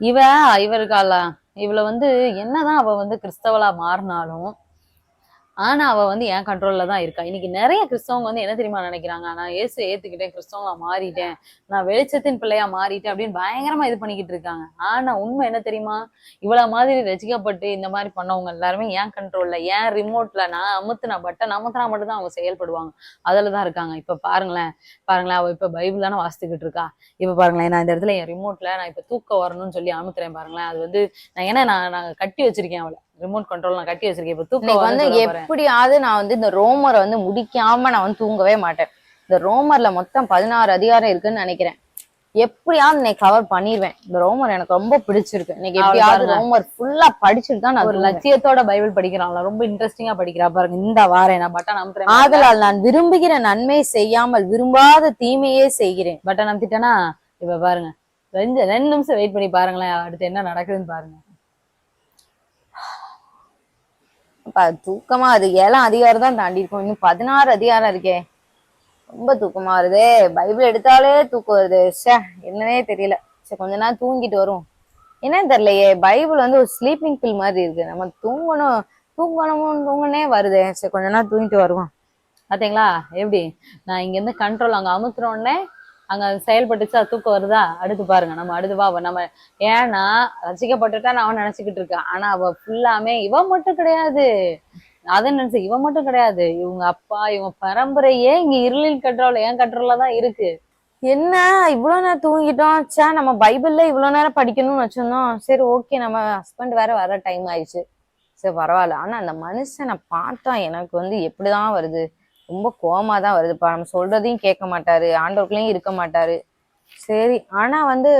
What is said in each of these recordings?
இவ இவருக்கால? இவள வந்து என்னதான் அவ வந்து கிறிஸ்தவளா மாறினாலும் ஆனா அவ வந்து என் கண்ட்ரோல்ல தான் இருக்கா. இன்னைக்கு நிறைய கிறிஸ்தவங்க வந்து என்ன தெரியுமா நினைக்கிறாங்க? நான் இயேசு ஏத்துக்கிட்டேன் கிறிஸ்தவங்களா மாறிட்டேன். நான் வெளிச்சத்தின் பிள்ளையா மாறிட்டேன் அப்படின்னு பயங்கரமா இது பண்ணிக்கிட்டு இருக்காங்க. ஆனா உண்மை என்ன தெரியுமா? இவ்வளவு மாதிரி ரசிக்கப்பட்டு இந்த மாதிரி பண்ணவங்க எல்லாருமே என் கண்ட்ரோல்ல ஏன் ரிமோட்ல நான் அமுத்துனா பட்டன் அமுத்துனா மட்டும் தான் அவங்க செயல்படுவாங்க. அதுலதான் இருக்காங்க. இப்ப பாருங்களேன் பாருங்களேன் அவ இப்ப பைபிள் தானே வாசித்துக்கிட்டு இருக்கா? இப்ப பாருங்களேன் நான் இந்த இடத்துல என் ரிமோட்ல நான் இப்ப தூக்கம் வரணும்னு சொல்லி அமுத்துறேன் பாருங்களேன். அது வந்து நான் ஏன்னா நான் நான் கட்டி வச்சிருக்கேன் அவளை. ரிமோட் கண்ட்ரோல் நான் கட்டி வச்சிருக்கேன். இப்ப தூக்கம் வந்து. எப்படியாவது நான் வந்து இந்த ரோமரை வந்து முடிக்காம நான் வந்து தூங்கவே மாட்டேன். இந்த ரோமர்ல மொத்தம் பதினாறு அதிகாரம் இருக்குன்னு நினைக்கிறேன். எப்படியாவது இன்னைக்கு கவர் பண்ணிடுவேன் இந்த ரோமர் எனக்கு ரொம்ப பிடிச்சிருக்கு. இன்னைக்கு எப்படியாவது. ரோமர் ஃபுல்லா படிச்சுட்டு தான் நான் ஒரு. லட்சியத்தோட பைபிள் படிக்கிறாங்களா ரொம்ப இன்ட்ரெஸ்டிங்கா படிக்கிறா பாருங்க இந்த வாரேன் நான் பட்டன் அமுத்துறேன் ஆதலால் நான் விரும்புகிற நன்மை செய்யாமல் விரும்பாத தீமையே செய்கிறேன். பட்டன் அமுத்திட்டேனா இப்ப பாருங்க ரெண்டு ரெண்டு நிமிஷம் வெயிட் பண்ணி பாருங்களேன். அடுத்து என்ன நடக்குதுன்னு பாருங்க அப்ப அது தூக்கமா அது ஏழாம் அதிகாரம் தான் தாண்டி இருக்கும். இன்னும் பதினாறு அதிகாரம் இருக்கே. ரொம்ப தூக்கமா வருதே. பைபிள் எடுத்தாலே தூக்கம் வருது. ஷே என்னன்னே தெரியல. சரி கொஞ்ச நேரம் தூங்கிட்டு வரும். என்னன்னு தெரியலையே. பைபிள் வந்து ஒரு ஸ்லீப்பிங் பில் மாதிரி இருக்கு. நம்ம தூங்கணும். தூங்கணும் தூங்கனே வருதே. சரி கொஞ்ச நேரம் தூங்கிட்டு வருவோம். பாத்தீங்களா? எப்படி? நான் இங்க இருந்து கண்ட்ரோல் அங்க அமுத்துற அங்கே செயல்பட்டுச்சு அது செயல்பட்டுச்சா தூக்கம் வருதா? அடுத்து பாருங்க நம்ம அடுத்து வா நம்ம ஏன்னா ரசிக்கப்பட்டுட்டா நான் அவன் நினைச்சுக்கிட்டு இருக்கேன் ஆனால் அவ ஃபுல்லாமே இவன் மட்டும் கிடையாது. அதை நினைச்சு இவன் மட்டும் கிடையாது. இவங்க அப்பா இவங்க பரம்பரையே இங்க இருளில் கண்ட்ரோல் ஏன் கண்ட்ரோல்ல தான் இருக்கு. என்ன இவ்வளவு நேரம் தூங்கிட்டோம். சே நம்ம பைபிள்ல இவ்வளவு நேரம் படிக்கணும்னு வச்சிருந்தோம். சரி ஓகே நம்ம ஹஸ்பண்ட் வேற வர டைம் ஆயிடுச்சு. சரி பரவாயில்ல. ஆனா அந்த மனுஷனை பார்த்தா எனக்கு வந்து எப்படிதான் வருது? ரொம்ப கோமா தான் வருதுப்பா. நம்ம சொல்றதையும் கேட்க மாட்டாரு. ஆண்டவர்களையும் இருக்க மாட்டாரு. சரி ஆனா வந்து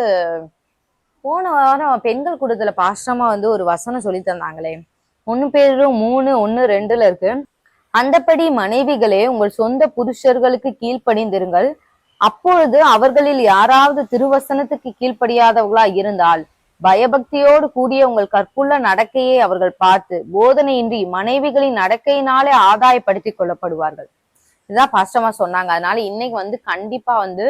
போன வாரம் பெண்கள் கூட்டத்துல பாஸ்டமா வந்து ஒரு வசனம் சொல்லி தந்தாங்களே. ஒன்னு பேரும் மூணு ஒன்னு ரெண்டுல இருக்கு. அந்தபடி மனைவிகளே உங்கள் சொந்த புருஷர்களுக்கு கீழ்ப்படிந்திருங்கள். அப்பொழுது அவர்களில் யாராவது திருவசனத்துக்கு கீழ்ப்படியாதவர்களா இருந்தால் பயபக்தியோடு கூடிய உங்கள் கற்புள்ள நடக்கையை அவர்கள் பார்த்து போதனையின்றி மனைவிகளின் நடக்கையினாலே ஆதாயப்படுத்திக் கொள்ளப்படுவார்கள். இதுதான் பாஸ்டமா சொன்னாங்க. அதனால இன்னைக்கு வந்து கண்டிப்பா வந்து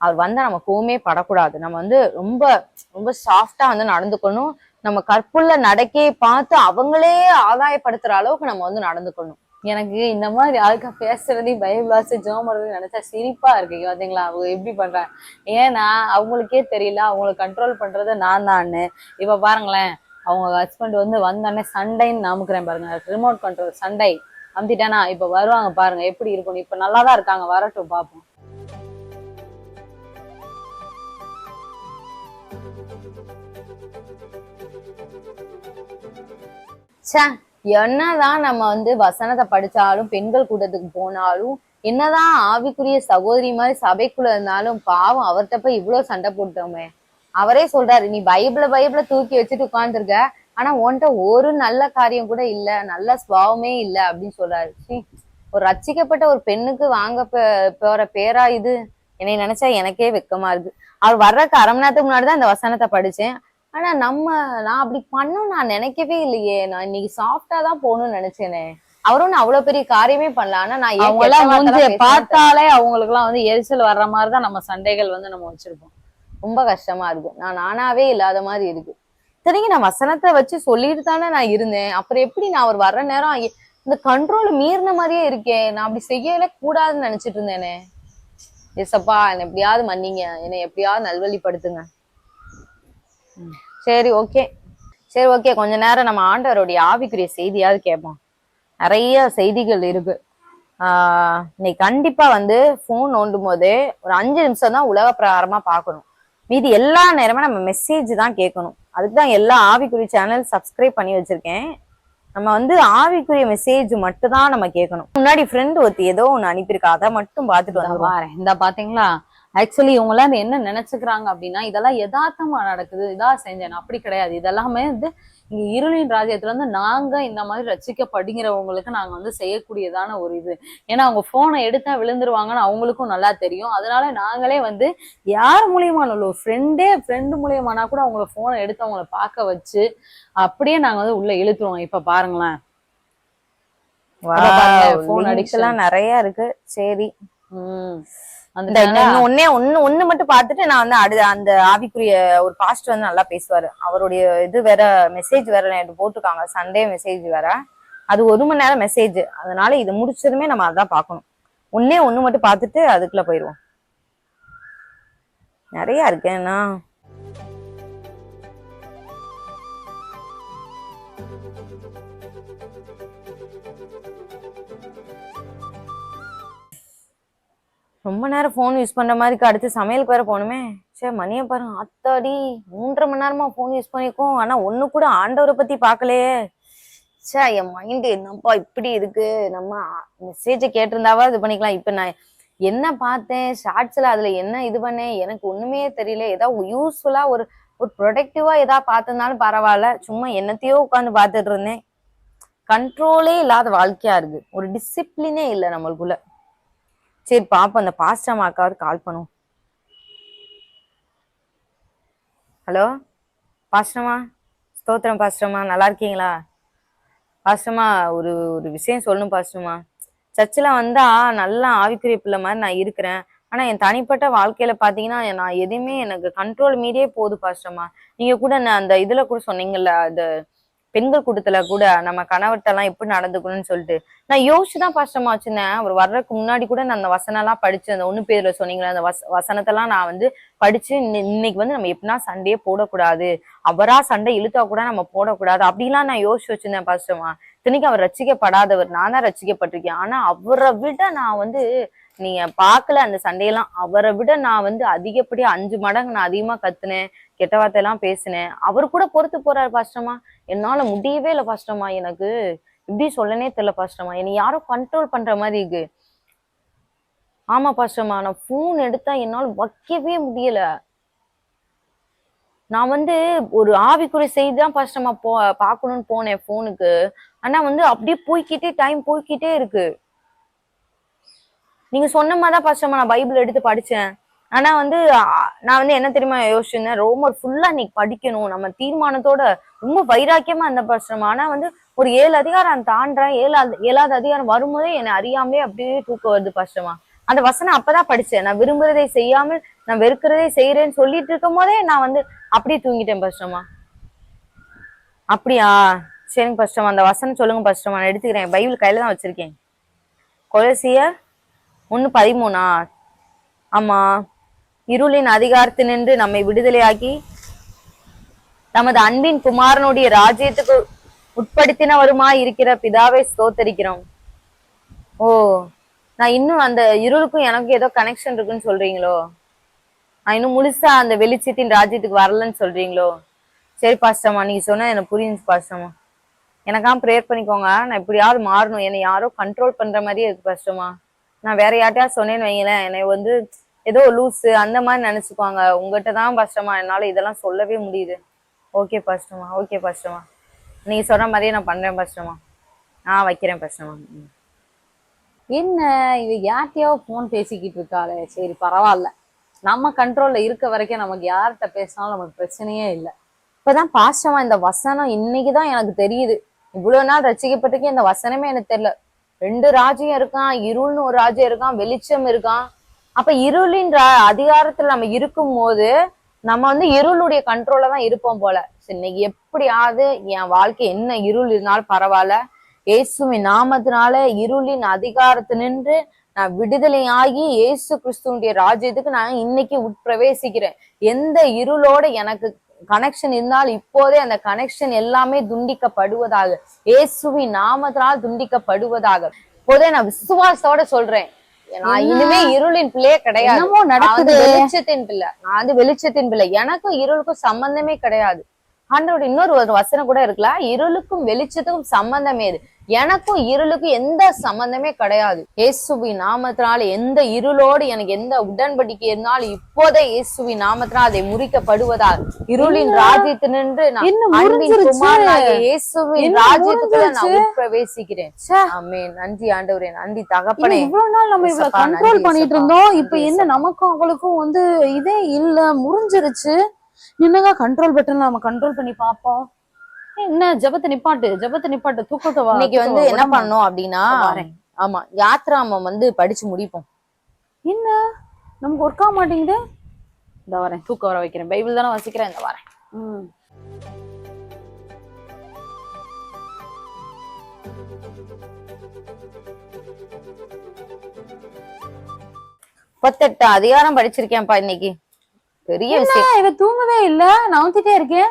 அவர் வந்தா நம்ம கோவமே படக்கூடாது. நம்ம வந்து ரொம்ப ரொம்ப சாஃப்டா வந்து நடந்துக்கணும். நம்ம கற்புள்ள நடக்கையை பார்த்து அவங்களே ஆதாயப்படுத்துற அளவுக்கு நம்ம வந்து நடந்துக்கணும். எனக்கு இந்த மாதிரி ஆளுக்கா பேசுறதையும் பைபிள் ஜோம் பண்றதையும் நினைச்சா சிரிப்பா இருக்கு. பாத்தீங்களா? அவங்க எப்படி பண்றாங்க ஏன்னா அவங்களுக்கே தெரியல. அவங்களை கண்ட்ரோல் பண்றது நான் தான்னு. இப்ப பாருங்களேன். அவங்க ஹஸ்பண்ட் வந்து வந்தோடனே சண்டைன்னு நாமுக்கிறேன் பாருங்க. ரிமோட் கண்ட்ரோல் சண்டை அமுத்திட்டானா இப்ப வருவாங்க பாருங்க எப்படி இருக்கும்? இப்ப நல்லாதான் இருக்காங்க வரட்டும் பாப்போம். ச்சே என்னதான் நம்ம வந்து வசனத்தை படிச்சாலும் பெண்கள் கூட்டத்துக்கு போனாலும் என்னதான் ஆவிக்குரிய சகோதரி மாதிரி சபைக்குள்ள இருந்தாலும் பாவம் அவர்கிட்ட போய் இவ்வளவு சண்டை போட்டோமே அவரே சொல்றாரு நீ பைபிள பைபிள தூக்கி வச்சுட்டு உட்கார்ந்துருக்க. ஆனா உன்கிட்ட ஒரு நல்ல காரியம் கூட இல்ல நல்ல சுபாவமே இல்ல அப்படின்னு சொல்றாரு. ஒரு ரட்சிக்கப்பட்ட ஒரு பெண்ணுக்கு வாங்க போற பேரா இது? என்னை நினைச்சா எனக்கே வெக்கமா இருக்கு. அவர் வர்றதுக்கு அரை மணி நேரத்துக்கு முன்னாடி தான் இந்த வசனத்தை படிச்சேன். ஆனா நம்ம நான் அப்படி பண்ணும் நான் நினைக்கவே இல்லையே. நான் இன்னைக்கு சாஃப்டா தான் போகணும்னு நினைச்சேனே. அவரும் நான் அவ்வளவு பெரிய காரியமே பண்ணல. ஆனா நான் அவங்க எல்லாம் பார்த்தாலே அவங்களுக்கு எல்லாம் வந்து எரிச்சல் வர்ற மாதிரி தான் நம்ம சண்டைகள் வந்து நம்ம வச்சிருப்போம். ரொம்ப கஷ்டமா இருக்கு நான் நானாவே இல்லாத மாதிரி இருக்கு. சரிங்க நான் வசனத்தை வச்சு சொல்லிட்டு தானே நான் இருந்தேன். அப்புறம் எப்படி நான் அவர் வர்ற நேரம் இந்த கண்ட்ரோல் மீறின மாதிரியே இருக்கேன் நான் அப்படி செய்யல கூடாதுன்னு நினைச்சிட்டு இருந்தேனே. எசப்பா என்னை எப்படியாவது மன்னிங்க. என்னை எப்படியாவது நல்வழிப்படுத்துங்க. சரி ஓகே. சரி ஓகே. கொஞ்ச நேரம் நம்ம ஆண்டவருடைய ஆவிக்குரிய செய்தியாவது கேட்போம். நிறைய செய்திகள் இருக்கு. ஆஹ் இன்னைக்கு கண்டிப்பா வந்து ஃபோன் நோண்டும் போதே ஒரு அஞ்சு நிமிஷம் தான் உலக பிரகாரமா பார்க்கணும். மீதி எல்லா நேரமும் நம்ம மெசேஜ் தான் கேட்கணும். அதுக்கு தான் எல்லா ஆவிக்குரிய சேனல் சப்ஸ்கிரைப் பண்ணி வச்சிருக்கேன். நம்ம வந்து ஆவிக்குரிய மெசேஜ் மட்டும் தான் நம்ம கேட்கணும். முன்னாடி ஃப்ரெண்ட் ஒருத்தி ஏதோ ஒன்று அனுப்பியிருக்கா அதை மட்டும் பார்த்துட்டு பாரேன் இந்த பாத்தீங்களா? ஆக்சுவலி இவங்க எல்லாம் என்ன நினைச்சுக்கிறாங்க அப்படின்னா இதெல்லாம் யதார்த்தமா நடக்குது. இதா செஞ்சேன். அப்படி கிடையாது. இதெல்லாமே வந்து இங்க இருளின் ராஜ்யத்துல வந்து நாங்க இந்த மாதிரி ரசிக்கப்படுகிறவங்களுக்கு நாங்க வந்து செய்யக்கூடியதான ஒரு இது. ஏன்னா அவங்க போனை எடுத்தா விழுந்துருவாங்கன்னு அவங்களுக்கும் நல்லா தெரியும். அதனால நாங்களே வந்து யார் மூலியமான ஒரு ஃப்ரெண்டே ஃப்ரெண்டு மூலியமானா கூட அவங்கள போனை எடுத்து அவங்கள பார்க்க வச்சு அப்படியே நாங்க வந்து உள்ள இழுத்துருவோம். இப்ப பாருங்களேன். Addiction. எல்லாம் நிறைய இருக்கு. சரி. உம் ஒன்னே ஒண்ணு மட்டும் பார்த்துட்டு நான் வந்து அடுத்த அந்த ஆவிக்குரிய ஒரு பாஸ்ட் வந்து நல்லா பேசுவாரு. அவருடைய இது வேற மெசேஜ் வேற நேற்று போட்டிருக்காங்க. சண்டே மெசேஜ் வேற. அது ஒரு மணி நேரம் மெசேஜ் அதனால இது முடிச்சதுமே நம்ம அதான் பார்க்கணும். ஒன்னே ஒண்ணு மட்டும் பார்த்துட்டு அதுக்குள்ள போயிடுவோம் நிறைய இருக்கு ரொம்ப நேரம் ஃபோன் யூஸ் பண்ற மாதிரி அடுத்து சமையலுக்கு வேற போகணுமே. சே மணியை பாருங்க அத்தாடி மூன்றரை மணி நேரமா ஃபோன் யூஸ் பண்ணிருக்கோம். ஆனா ஒண்ணு கூட ஆண்டவரை பத்தி பார்க்கலையே. சே என் மைண்ட் என்னப்பா இப்படி இருக்கு? நம்ம மெசேஜை கேட்டிருந்தாவா இது பண்ணிக்கலாம். இப்ப நான் என்ன பார்த்தேன்? ஷார்ட்ஸ்ல அதுல என்ன இது பண்ணேன்? எனக்கு ஒண்ணுமே தெரியல. ஏதாவது யூஸ்ஃபுல்லா ஒரு ஒரு ப்ரொடக்டிவா ஏதாவது பார்த்திருந்தாலும் பரவாயில்ல. சும்மா என்னத்தையோ உட்காந்து பார்த்துட்டு இருந்தேன். கண்ட்ரோலே இல்லாத வாழ்க்கையா இருக்கு. ஒரு டிசிப்ளினே இல்லை நம்மளுக்குள்ள. சரி பாப்போம். அந்த பாஸ்டமாக்காவது கால் பண்ணுவோம். ஹலோ பாஸ்டமா ஸ்தோத்திரம் பாஸ்டமா நல்லா இருக்கீங்களா? பாஸ்டமா ஒரு ஒரு விஷயம் சொல்லணும் பாஸ்டமா சர்ச்சில் வந்தா நல்லா ஆவிக்குரிய பிள்ளை மாதிரி நான் இருக்கிறேன். ஆனா என் தனிப்பட்ட வாழ்க்கையில பாத்தீங்கன்னா நான் எதையுமே எனக்கு கண்ட்ரோல் மீறியே போகுது பாஸ்டமா நீங்க கூட நான் அந்த இதுல கூட சொன்னீங்கல்ல அந்த பெண்கள் கூட்டத்துல கூட நம்ம கணவர்கிட்ட எப்படி நடந்துக்கணும்னு சொல்லிட்டு. நான் யோசிச்சுதான் பாஷ்டமா வச்சிருந்தேன். அவர் வர்றதுக்கு முன்னாடி கூட நான் அந்த வசனம் எல்லாம் படிச்சு அந்த ஒண்ணு பேர்ல சொன்னீங்களே அந்த வச வசனத்தெல்லாம் நான் வந்து படிச்சு இன்னைக்கு வந்து நம்ம எப்படின்னா சண்டையே போடக்கூடாது. அவரா சண்டை இழுத்தா கூட நம்ம போடக்கூடாது. அப்படிலாம் நான் யோசிச்சு வச்சிருந்தேன் பாஷ்டமா இத்தனைக்கு அவர் ரசிக்கப்படாதவர். நான் தான் ரசிக்கப்பட்டிருக்கேன். ஆனா அவரை விட நான் வந்து நீங்க பாக்கல அந்த சண்டையெல்லாம் அவரை விட நான் வந்து அதிகப்படியா அஞ்சு மடங்கு நான் அதிகமா கத்துனேன். கெட்ட வார்த்தையெல்லாம் பேசினேன். அவர் கூட பொறுத்து போறாரு பாஸ்டமா என்னால முடியவே இல்லை பாஸ்டமா எனக்கு. இப்படி சொல்லனே தெரியல பாஸ்டமா என்னை யாரும் கண்ட்ரோல் பண்ற மாதிரி இருக்கு. ஆமா பாஸ்டமா நான் ஃபோன் எடுத்தா என்னால வைக்கவே முடியல. நான் வந்து ஒரு ஆவிக்குறை செய்தி தான் பாஸ்டமா போ பார்க்கணும்னு போனேன் ஃபோனுக்கு ஆனா வந்து அப்படியே போய்கிட்டே டைம் போய்கிட்டே இருக்கு. நீங்க சொன்ன மாதிரிதான் ஃபர்ஸ்ட் நான் பைபிள் எடுத்து படிச்சேன். ஆனா வந்து நான் வந்து என்ன தெரியுமா யோசிச்சிருந்தேன் ரோமர் ஃபுல்லா இன்னைக்கு படிக்கணும். நம்ம தீர்மானத்தோட ரொம்ப வைராக்கியமா இருந்த பிரச்சனை ஆனா வந்து ஒரு ஏழு அதிகாரம் நான் தாண்டேன் ஏழாவது ஏழாவது அதிகாரம் வரும்போதே என்னை அறியாமலே அப்படியே தூக்கம் வருது பாஸ்டமா அந்த வசனம் அப்பதான் படிச்சேன். நான் விரும்புறதை செய்யாமல் நான் வெறுக்கிறதே செய்யறேன்னு சொல்லிட்டு இருக்கும் போதே நான் வந்து அப்படியே தூங்கிட்டேன் பாஸ்டமா அப்படியா? சரிங்க பாஸ்டமா அந்த வசனம் சொல்லுங்க பாஸ்டமா நான் எடுத்துக்கிறேன். பைபிள் கையில தான் வச்சிருக்கேன். கொலசியர் ஒன்று பதிமூணா? ஆமா இருளின் அதிகாரத்தினின்று நம்மை விடுதலையாக்கி நமது அன்பின் குமாரனுடைய ராஜ்யத்துக்கு உட்படுத்தினவருமா இருக்கிற பிதாவை ஸ்தோத்தரிக்கிறோம். ஓ நான் இன்னும் அந்த இருளுக்கும் எனக்கும் ஏதோ கனெக்ஷன் இருக்குன்னு சொல்றீங்களோ? நான் இன்னும் முழுசா அந்த வெளிச்சத்தின் ராஜ்யத்துக்கு வரலன்னு சொல்றீங்களோ? சரி பாஸ்டம்மா நீங்க சொன்னா எனக்கு புரியுது பாஸ்டம்மா எனக்காக ப்ரேயர் பண்ணிக்கோங்க. நான் எப்படியாவது மாறணும். என்னை யாரோ கண்ட்ரோல் பண்ற மாதிரியே இருக்கு கஷ்டமா நான் வேற யார்ட்டையா சொன்னேன்னு வைங்களேன். என்னை வந்து ஏதோ லூஸு அந்த மாதிரி நினச்சிக்குவாங்க. உங்ககிட்ட தான் கஷ்டமா என்னால இதெல்லாம் சொல்லவே முடியுது. ஓகே பாஸ்டம்மா ஓகே பாஸ்டம்மா நீங்க சொன்ன மாதிரியே நான் பண்றேன் பாஸ்டம்மா நான் வைக்கிறேன் பாஸ்டம்மா என்ன? இது யார்கிட்டயோ ஃபோன் பேசிக்கிட்டு இருக்காளே? சரி பரவாயில்ல. நம்ம கண்ட்ரோல்ல இருக்க வரைக்கும் நமக்கு யார்கிட்ட பேசினாலும் நமக்கு பிரச்சனையே இல்லை. இப்பதான் பாஸ்டமா இந்த வசனம் இன்னைக்கு தான் எனக்கு தெரியுது. இவ்வளவு நாள் ரசிக்கப்பட்டிருக்கேன் இந்த வசனமே எனக்கு தெரியல. ரெண்டு ராஜ்யம் இருக்கான் இருள்னு ஒரு ராஜ்யம் இருக்கான் வெளிச்சம் இருக்கான். அப்ப இருளின் அதிகாரத்துல நம்ம இருக்கும் போது நம்ம வந்து இருளுடைய கண்ட்ரோல தான் இருப்போம் போல. இன்னைக்கு எப்படியாவது என் வாழ்க்கை என்ன இருள் இருந்தாலும் பரவாயில்ல. இயேசுவின் நாமத்தினால இருளின் அதிகாரத்து நின்று நான் விடுதலையாகி இயேசு கிறிஸ்துவனுடைய ராஜ்யத்துக்கு நான் இன்னைக்கு உட்பிரவேசிக்கிறேன். எந்த இருளோட எனக்கு கனெக்ஷன் இருந்தாலும் இப்போதே அந்த கனெக்ஷன் எல்லாமே துண்டிக்கப்படுவதாக இயேசுவின் நாமத்தினால் துண்டிக்கப்படுவதாக. இப்போதே நான் விசுவாசத்தோட சொல்றேன். நான் இனிமே இருளின் பிள்ளையே கிடையாது. வெளிச்சத்தின் பிள்ளை. நான் வந்து வெளிச்சத்தின் பிள்ளை. எனக்கும் இருளுக்கும் சம்பந்தமே கிடையாது. ஆண்டவரோட இன்னொரு ஒரு வசனம் கூட இருக்குல்ல இருளுக்கும் வெளிச்சத்துக்கும் சம்பந்தமே இது. எனக்கும் இருளுக்கும் எந்த சம்பந்தமே கிடையாது. இயேசுவின் நாமத்தினால எந்த இருளோடு எனக்கு எந்த உடன்படிக்கை இருந்தாலும் இப்போதே இயேசுவின் நாமத்தினால் அதை முறிக்கப்படுவதால் இருளின் ராஜ்யத்தினின்று இயேசுவின் ராஜ்யத்துக்குள்ள நான். உட்பிரவேசிக்கிறேன். ச்சே. ஆமென். நன்றி ஆண்டவரே நன்றி. தகப்பனே. இவ்வளவு நாள் நம்ம இவ்வளவு கண்ட்ரோல் பண்ணிட்டு இருந்தோம். இப்ப என்ன. நமக்கும் அவளுக்கும் வந்து இதே இல்ல முறிஞ்சிருச்சு. என்னங்க கண்ட்ரோல் பட்டன் நம்ம கண்ட்ரோல் பண்ணி பாப்போம் என்ன ஜெபத்தை நிப்பாட்டு ஜெபத்தை நிப்பாட்டு தூக்கத்தை இன்னைக்கு வந்து என்ன. பண்ணோம் அப்படின்னா. ஆமா யாத்ராமம் வந்து படிச்சு முடிப்போம் என்ன நமக்கு ஒர்க் ஆக மாட்டேங்குது இந்த வரேன் தூக்க வர வைக்கிறேன் பைபிள் தானே வசிக்கிறேன் இந்த வரேன். முப்பத்தெட்டு அதிகாரம் படிச்சிருக்கேன்ப்பா இன்னைக்கு பெரிய விஷயம். என்ன, இவ தூங்கவே இல்ல. நவுத்திட்டே இருக்கேன்.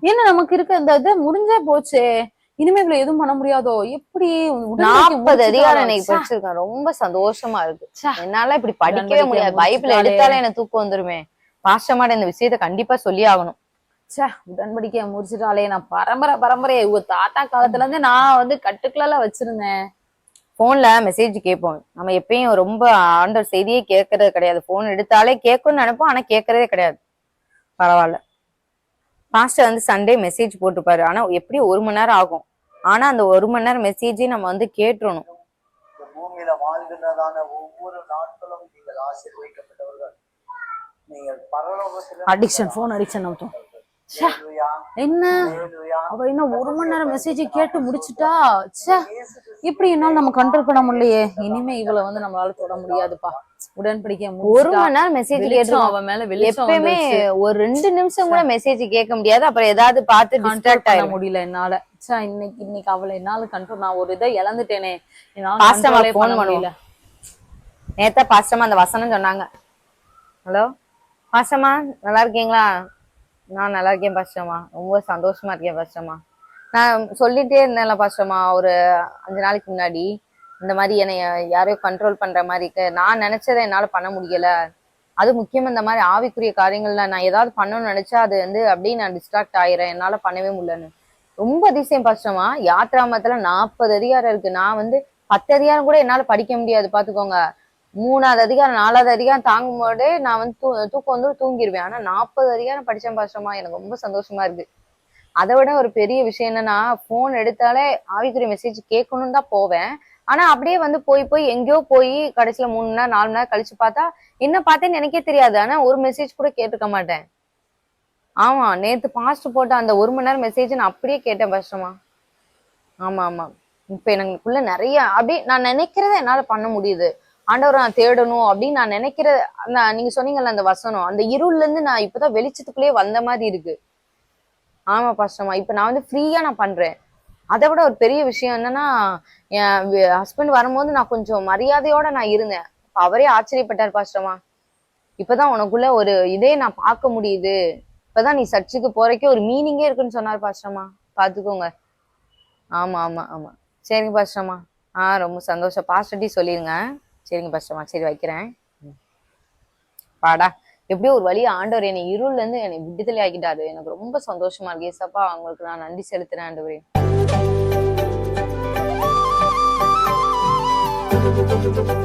என்ன நமக்கு இருக்க இந்த இது முடிஞ்சே போச்சே. இனிமே இவ்வளவு எதுவும் பண்ண முடியாதோ? எப்படி நாற்பது அதிகாரம் முடிச்சுட்டாளா? படிச்சிருக்கேன் ரொம்ப சந்தோஷமா இருக்கு. என்னால இப்படி படிக்கவே முடியாது பைபிள். எடுத்தாலே எனக்கு தூக்கம் வந்துருமே. பாஸ்டமாட இந்த விஷயத்த கண்டிப்பா சொல்லி ஆகணும். ச்சே உடன்படிக்கைய முடிச்சிட்டாலே நான் பரம்பரை பரம்பரை உங்க தாத்தா காலத்துல இருந்து நான் வந்து கட்டுக்குள்ள வச்சிருந்தேன். போன்ல மெசேஜ் கேட்போம். நம்ம எப்பயும் ரொம்ப ஆண்டவர் செய்தியே கேட்கறது கிடையாது. போன் எடுத்தாலே கேட்கும்னு நினைப்போம் ஆனா கேட்கறதே கிடையாது. பரவாயில்ல. பாஸ்டர் வந்து சண்டே மெசேஜ் போட்டுப்பாரு. ஆனா எப்படியும் ஒரு மணி நேரம் ஆகும். ஆனா அந்த ஒரு மணி நேரம் மெசேஜே நம்ம வந்து கேட்டுறணும். பூமியில வாழ்கின்றதான ஒவ்வொரு நாட்களும் நீங்கள் ஆசீர்வதிக்கப்பட்டவர்கள். நீங்கள் பரலோகத்திலும் அடிக்ஷன் போன் அடிக்ஷன் ஹalleluya, என்ன. அவ இன்னும் ஒரு மணி நேரம் மெசேஜ் கேட்டு முடிச்சிட்டா? இப்படி என்னால நம்ம கண்ட்ரோல் பண்ண முடியலையே. இனிமே இவள வந்து நம்மளால தொட முடியாதுப்பா. உடன்படிக்கைய ஒரு மணி நேரம் மெசேஜ் கேட்டுருவோம் அவன் மேல எப்பயுமே ஒரு ரெண்டு நிமிஷம் கூட மெசேஜ் கேட்க முடியாது. அப்புறம் ஏதாவது பார்த்து டிஸ்ட்ராக்ட் ஆயிடும் முடியல என்னால. ச்சே, இன்னைக்கு இன்னைக்கு அவளை என்னால கண்ட்ரோல் நான் ஒரு இதை இழந்துட்டேனே. என்னால பாஸ்டமா control-ஏ phone பண்ண பண்ணுவோம். முடியல. நேத்தா பாஸ்டமா அந்த வசனம் சொன்னாங்க. ஹலோ? பாஸ்டமா நல்லா இருக்கீங்களா? நான் நல்லா இருக்கேன் பாஸ்டமா ரொம்ப சந்தோஷமா இருக்கேன் பாஸ்டமா நான் சொல்லிட்டே இருந்தேன்ல பாஸ்டமா ஒரு அஞ்சு நாளைக்கு முன்னாடி. இந்த மாதிரி என்னை யாரையோ கண்ட்ரோல் பண்ற மாதிரி இருக்கு நான் நினைச்சதை என்னால பண்ண முடியல. அது முக்கியமா இந்த மாதிரி ஆவிக்குரிய காரியங்கள்ல நான் ஏதாவது பண்ணணும்னு நினைச்சா அது வந்து அப்படியே நான் டிஸ்ட்ராக்ட் ஆயிரேன் என்னால பண்ணவே முடியலன்னு. ரொம்ப அதிசயம் பாஸ்டமா யாத்ராமத்துல நாற்பது அதிகாரம் இருக்கு. நான் வந்து பத்து அதிகாரம் கூட என்னால படிக்க முடியாது பாத்துக்கோங்க. மூணாவது அதிகாரம் நாலாவது அதிகாரம் தாங்கும் போதே நான் வந்து தூ தூக்கம் வந்து தூங்கிடுவேன் ஆனா நாற்பது அதிகாரம் படிச்சேன் பாஸ்டமா எனக்கு ரொம்ப சந்தோஷமா இருக்கு. அதை விட ஒரு பெரிய விஷயம் என்னன்னா போன் எடுத்தாலே ஆவிக்குரிய மெசேஜ் கேட்கணும்னு தான் போவேன். ஆனா அப்படியே வந்து போய் போய் எங்கேயோ போய் கடைசியில மூணு மணி நேரம் நாலு மணி நேரம் கழிச்சு பார்த்தா என்ன பார்த்தேன்னு எனக்கே தெரியாது. ஆனா ஒரு மெசேஜ் கூட கேட்டிருக்க மாட்டேன். ஆமா நேத்து பாஸ்ட் போட்ட அந்த ஒரு மணி நேரம் மெசேஜ் நான் அப்படியே கேட்டேன் பாஸ்டமா ஆமா ஆமா. இப்ப எனக்குள்ள நிறைய அப்படியே நான் நினைக்கிறத என்னால பண்ண முடியுது. ஆண்டவரை நான் தேடணும் அப்படின்னு நான் நினைக்கிற அந்த- நீங்க சொன்னீங்கல்ல அந்த வசனம் அந்த இருள்ல இருந்து நான் இப்பதான் வெளிச்சத்துக்குள்ளேயே வந்த மாதிரி இருக்கு. ஆமா பாஸ்டர்மா இப்ப நான் வந்து ஃப்ரீயா நான் பண்றேன். அதை விட ஒரு பெரிய விஷயம் என்னன்னா என் ஹஸ்பண்ட் வரும்போது நான் கொஞ்சம் மரியாதையோட நான் இருந்தேன். அவரே ஆச்சரியப்பட்டார் பாஸ்டர்மா இப்பதான் உனக்குள்ள ஒரு இதே நான் பார்க்க முடியுது. இப்பதான் நீ சர்ச்சுக்கு போறக்கே ஒரு மீனிங்கே இருக்குன்னு சொன்னார் பாஸ்டர்மா பாத்துக்கோங்க. ஆமா ஆமா ஆமா. சரிங்க பாஸ்டர்மா ஆ ரொம்ப சந்தோஷம். பாஸ்டர்ட்டி சொல்லிருங்க. சரிங்க பாஸ்டர்மா சரி வைக்கிறேன். ம். பாடா எப்படியோ ஒரு வழியா ஆண்டவர் என்னை இருள்ல இருந்து என்னை விடுதலை ஆகிட்டாரு எனக்கு ரொம்ப சந்தோஷமா இருக்கு ஏசப்பா அவங்களுக்கு நான் நன்றி செலுத்துறேன் ஆண்டவரே Thank you.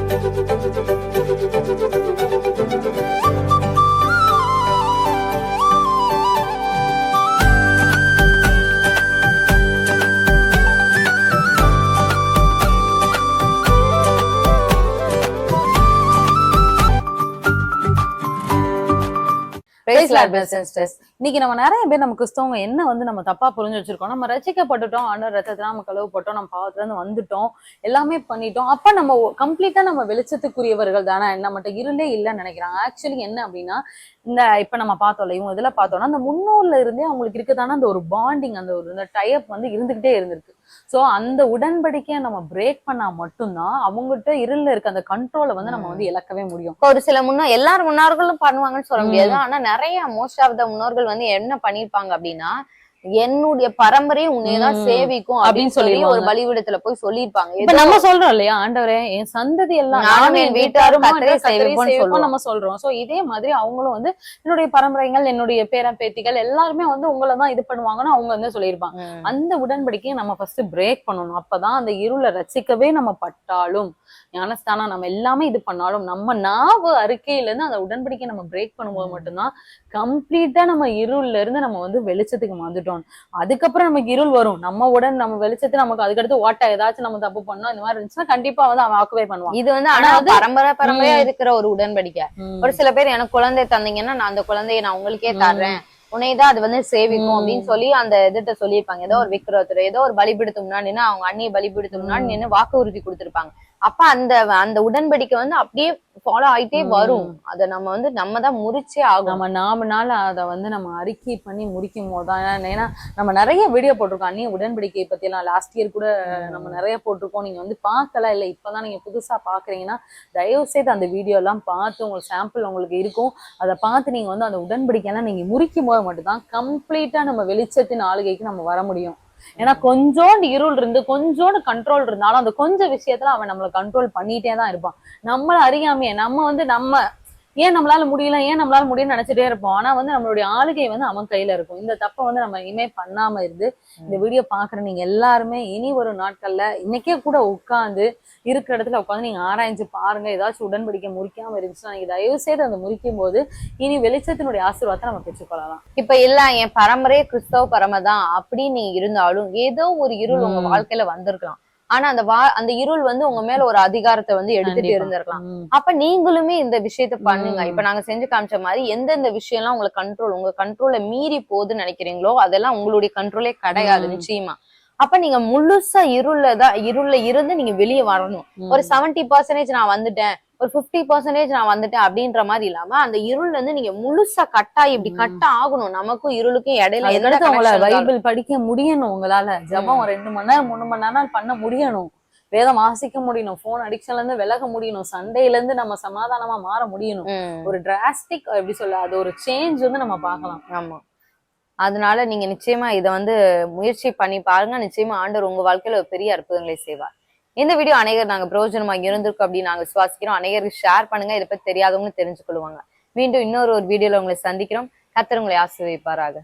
Brothers and sisters. இன்னைக்கு நம்ம நிறைய பேர் நம்ம கிறிஸ்தவங்க என்ன வந்து நம்ம தப்பா புரிஞ்சு வச்சிருக்கோம்? நம்ம ரசிக்கப்பட்டுட்டோம். ஆண்டவர் ரத்தத்துல நம்ம கழுவப்பட்டோம். நம்ம பாவத்துல இருந்து வந்துட்டோம். எல்லாமே பண்ணிட்டோம். அப்ப நம்ம கம்ப்ளீட்டா நம்ம வெளிச்சத்துக்குரியவர்கள் தானே? நம்மகிட்ட இருளே இல்லைன்னு நினைக்கிறாங்க. ஆக்சுவலி என்ன அப்படின்னா இந்த இப்ப நம்ம பார்த்தோம்ல இவங்க இதுல பார்த்தோம்னா அந்த முன்னோர்ல இருந்தே அவங்களுக்கு இருக்குதான அந்த ஒரு பாண்டிங் அந்த ஒரு இந்த டைப் வந்து இருந்துகிட்டே இருந்திருக்கு. சோ அந்த உடன்படிக்கையை நம்ம பிரேக் பண்ணா மட்டும்தான் அவங்ககிட்ட இருள்ல இருக்க அந்த கண்ட்ரோலை வந்து நம்ம வந்து இழக்கவே முடியும். ஒரு சில முன்னோ எல்லாரும் முன்னோர்களும் பண்ணுவாங்கன்னு சொல்ல முடியாது. ஆனா நிறைய மோஸ்ட் ஆஃப் த முன்னோர்கள் வந்து என்ன பண்ணிருப்பாங்க அப்படின்னா என்னுடைய பரம்பரையை உன்னையதான். சேவிக்கும் அப்படின்னு சொல்லி ஒரு. பலிவிடத்துல போய் சொல்லியிருப்பாங்க இப்ப நம்ம சொல்றோம் இல்லையா ஆண்டவரே என் சந்ததி எல்லாம் நானும் என் வீட்டாரும் சேவிப்போம். நம்ம சொல்றோம் சோ இதே மாதிரி அவங்களும் வந்து என்னுடைய பரம்பரைகள் என்னுடைய பேரன் பேத்திகள் எல்லாருமே வந்து உங்களை தான் இது பண்ணுவாங்கன்னு அவங்க வந்து சொல்லியிருப்பாங்க. அந்த உடன்படிக்கையை நம்ம ஃபர்ஸ்ட் பிரேக் பண்ணணும் அப்பதான் அந்த இருளை ரசிக்கவே நம்ம பட்டாலும் ஞானஸ்தானம் நம்ம எல்லாமே இது பண்ணாலும் நம்ம நாவு அறிக்கையில இருந்து அந்த உடன்படிக்கையை நம்ம பிரேக் பண்ணும்போது மட்டும்தான் கம்ப்ளீட்டா நம்ம இருள்ல இருந்து நம்ம வந்து வெளிச்சத்துக்கு வந்துட்டோம் அதுக்கப்புறம் நமக்கு இருள் வரும். நம்ம உடன் நம்ம வெளிச்சத்து நமக்கு அதுக்கடுத்து ஓட்ட ஏதாச்சும் நம்ம தப்பு பண்ணோம் இந்த மாதிரி இருந்துச்சுன்னா கண்டிப்பா வந்து அவன் ஆக்குவே பண்ணுவான். இது வந்து ஆனா பரம்பரை பரம்பரையா இருக்கிற ஒரு உடன்படிக்கை. ஒரு சில பேர் எனக்கு குழந்தை தந்தீங்கன்னா நான் அந்த குழந்தைய நான் உங்களுக்கே தர்றேன். உன்னைதான் அது வந்து சேவிக்கும். அப்படின்னு சொல்லி அந்த இதுட்ட சொல்லியிருப்பாங்க. ஏதோ ஒரு விக்கிரத்துல ஏதோ ஒரு பலிபிடுத்து முன்னாடி நின்னு அவங்க அண்ணியை பலிபிடுத்து முன்னாடி நின்னு வாக்கு உறுதி கொடுத்திருப்பாங்க. அப்ப அந்த அந்த உடன்படிக்கை வந்து அப்படியே ஃபாலோ ஆயிட்டே வரும். அத நம்ம வந்து நம்ம தான் முறிச்சே ஆகும் நம்ம நாம நாள் அதை வந்து நம்ம அறிக்கை பண்ணி முடிக்கும் போது தான் ஏன்னா- நம்ம நிறைய வீடியோ போட்டிருக்கோம். அந்நிய உடன்படிக்கை பத்தி எல்லாம் லாஸ்ட் இயர் கூட நம்ம நிறைய போட்டிருக்கோம். நீங்க வந்து பார்க்கல இல்ல இப்பதான் நீங்க புதுசா பாக்குறீங்கன்னா தயவு செய்து அந்த வீடியோ எல்லாம் பார்த்து உங்களுக்கு சாம்பிள் உங்களுக்கு இருக்கும். அதை பார்த்து நீங்க வந்து அந்த உடன்படிக்கையெல்லாம் நீங்க முறிக்கும் போது மட்டும்தான் கம்ப்ளீட்டா நம்ம வெளிச்சத்தின் ஆளுகைக்கு நம்ம வர முடியும். ஏன்னா கொஞ்சோண்டு இருள் இருந்து கொஞ்சோண்டு கண்ட்ரோல் இருந்தாலும் அந்த கொஞ்சம் விஷயத்துல அவன் நம்மளை கண்ட்ரோல் பண்ணிட்டே தான் இருப்பான். நம்மள அறியாமையே நம்ம வந்து நம்ம ஏன் நம்மளால முடியல? ஏன் நம்மளால முடியும்னு நினைச்சிட்டே இருப்போம். ஆனா வந்து நம்மளுடைய ஆளுகை வந்து அவன் கையில இருக்கும். இந்த தப்பை வந்து நம்ம இனிமே பண்ணாம இருந்து இந்த வீடியோ பாக்குற நீங்க எல்லாருமே இனி ஒரு நாட்கள்ல இன்னைக்கே கூட உட்கார்ந்து இருக்கிற இடத்துல உட்காந்து நீங்க ஆராய்ஞ்சு பாருங்க. ஏதாச்சும் உடன்படிக்கை முறிக்காம இருந்துச்சுன்னா நீங்க தயவு செய்து அந்த முறிக்கும் போது இனி வெளிச்சத்தினுடைய ஆசீர்வாதத்தை நம்ம பெற்றுக்கொள்ளலாம். இப்ப இல்ல என் பரம்பரையே கிறிஸ்தவ பரம தான் அப்படின்னு நீங்க இருந்தாலும் ஏதோ ஒரு இருள் உங்க. வாழ்க்கையில வந்திருக்கலாம். ஆனா அந்த வா அந்த இருள் வந்து உங்க மேல ஒரு அதிகாரத்தை வந்து எடுத்துட்டு. இருந்திருக்கலாம். அப்ப நீங்களுமே இந்த விஷயத்த பண்ணுங்க. இப்ப நாங்க செஞ்சு காமிச்ச மாதிரி எந்தெந்த விஷயம்லாம் உங்களுக்கு கண்ட்ரோல் உங்க கண்ட்ரோல மீறி போகுதுன்னு நினைக்கிறீங்களோ அதெல்லாம் உங்களுடைய கண்ட்ரோலே கிடையாது. நிச்சயமா அப்ப நீங்க முழுசா இருள்ல தான் இருள்ல இருந்து நீங்க வெளியே வரணும் ஒரு செவன்டி பர்சன்டேஜ் நான் வந்துட்டேன் ஒரு பிப்டி பர்சன்டேஜ் நான் வந்துட்டேன் அப்படின்ற மாதிரி இல்லாம அந்த இருள்ல இருந்து நீங்க முழுசா கட்டாயி இப்படி ம். கட்ட ஆகணும். நமக்கும் இருளுக்கும் இடையில உங்களை. பைபிள் படிக்க முடியணும் உங்களால. ஜெபம் ஒரு ரெண்டு மணி நேரம் மூணு மணி நேரம் பண்ண முடியணும். வேதம் வாசிக்க முடியணும். போன் அடிக்ஷன்ல இருந்து விலக முடியணும். சண்டையில இருந்து நம்ம சமாதானமா மாற முடியணும். ஒரு டிராஸ்டிக் எப்படி சொல்ல அது ஒரு சேஞ்ச் வந்து நம்ம பார்க்கலாம். ஆமா. அதனால நீங்க நிச்சயமா இத வந்து முயற்சி பண்ணி பாருங்க. நிச்சயமா ஆண்டவர் உங்க வாழ்க்கையில ஒரு பெரிய அற்புதங்களை செய்வார். இந்த வீடியோ அனைவர் நாங்க பிரயோஜனமா இருந்திருக்கோம் அப்படின்னு நாங்க விசுவாசிக்கிறோம். அநேகருக்கு ஷேர் பண்ணுங்க இதை பத்தி தெரியாதவங்க தெரிஞ்சுக்கொள்வாங்க. மீண்டும் இன்னொரு ஒரு வீடியோல உங்களை சந்திக்கிறோம். கத்தர் உங்களை ஆசீர்வதிப்பாராக.